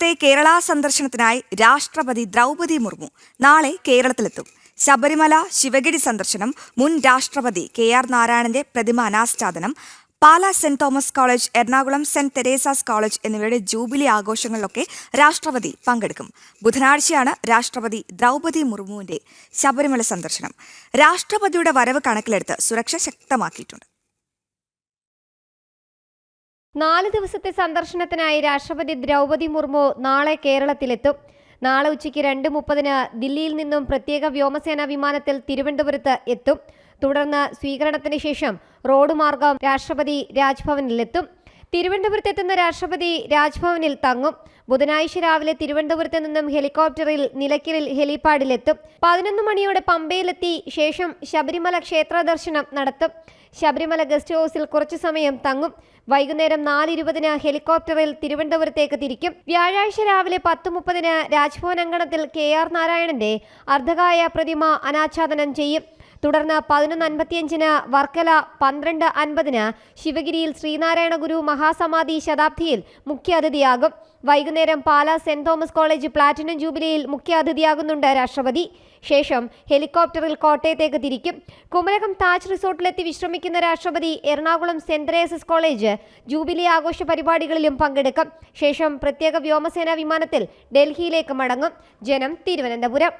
ദിവസത്തെ കേരള സന്ദർശനത്തിനായി രാഷ്ട്രപതി ദ്രൗപതി മുർമു നാളെ കേരളത്തിലെത്തും. ശബരിമല ശിവഗിരി സന്ദർശനം മുൻ രാഷ്ട്രപതി കെ ആർ നാരായണന്റെ പ്രതിമ അനാച്ഛാദനം Pala Saint Thomas College Ernakulam Saint Teresa's College എന്നിവയുടെ ജൂബിലി ആഘോഷങ്ങളിലൊക്കെ രാഷ്ട്രപതി പങ്കെടുക്കും. ബുധനാഴ്ചയാണ് രാഷ്ട്രപതി ദ്രൗപതി മുർമുവിന്റെ ശബരിമല സന്ദർശനം. രാഷ്ട്രപതിയുടെ വരവ് കണക്കിലെടുത്ത് സുരക്ഷ ശക്തമാക്കിയിട്ടുണ്ട്. നാല് ദിവസത്തെ സന്ദർശനത്തിനായി രാഷ്ട്രപതി ദ്രൗപതി മുർമു നാളെ കേരളത്തിലെത്തും. നാളെ ഉച്ചയ്ക്ക് രണ്ട് മുപ്പതിന് ദില്ലിയിൽ നിന്നും പ്രത്യേക വ്യോമസേന വിമാനത്തിൽ തിരുവനന്തപുരത്ത് എത്തും. തുടർന്ന് സ്വീകരണത്തിന് ശേഷം റോഡ് മാർഗം രാഷ്ട്രപതി രാജ്ഭവനിലെത്തും. തിരുവനന്തപുരത്തെത്തുന്ന രാഷ്ട്രപതി രാജ്ഭവനിൽ തങ്ങും. ബുധനാഴ്ച രാവിലെ തിരുവനന്തപുരത്ത് നിന്നും ഹെലികോപ്റ്ററിൽ നിലയ്ക്കലിൽ ഹെലിപാഡിലെത്തും. പതിനൊന്ന് മണിയോടെ പമ്പയിലെത്തി ശേഷം ശബരിമല ക്ഷേത്ര ദർശനം നടത്തും. ശബരിമല ഗസ്റ്റ് ഹൗസിൽ കുറച്ചു സമയം തങ്ങും. വൈകുന്നേരം നാല് ഇരുപതിന് ഹെലികോപ്റ്ററിൽ തിരുവനന്തപുരത്തേക്ക് തിരിക്കും. വ്യാഴാഴ്ച രാവിലെ പത്ത് മുപ്പതിന് രാജ്ഭവൻ അങ്കണത്തിൽ കെ ആർ നാരായണന്റെ അർദ്ധകായ പ്രതിമ അനാച്ഛാദനം ചെയ്യും. തുടർന്ന് പതിനൊന്ന് അൻപത്തിയഞ്ചിന് വർക്കല പന്ത്രണ്ട് അൻപതിന് ശിവഗിരിയിൽ ശ്രീനാരായണ ഗുരു മഹാസമാധി ശതാബ്ദിയിൽ മുഖ്യ അതിഥിയാകും വൈകുന്നേരം Pala Saint Thomas College platinum ജൂബിലിയിൽ മുഖ്യ അതിഥിയാകുന്നുണ്ട് രാഷ്ട്രപതി. ശേഷം ഹെലികോപ്റ്ററിൽ കോട്ടയത്തേക്ക് തിരിക്കും. കുമരകം താജ് റിസോർട്ടിലെത്തി വിശ്രമിക്കുന്ന രാഷ്ട്രപതി Ernakulam Saint Teresa's College jubilee ആഘോഷ പരിപാടികളിലും പങ്കെടുക്കും. ശേഷം പ്രത്യേക വ്യോമസേനാ വിമാനത്തിൽ ഡൽഹിയിലേക്ക് മടങ്ങും. ജനം തിരുവനന്തപുരം.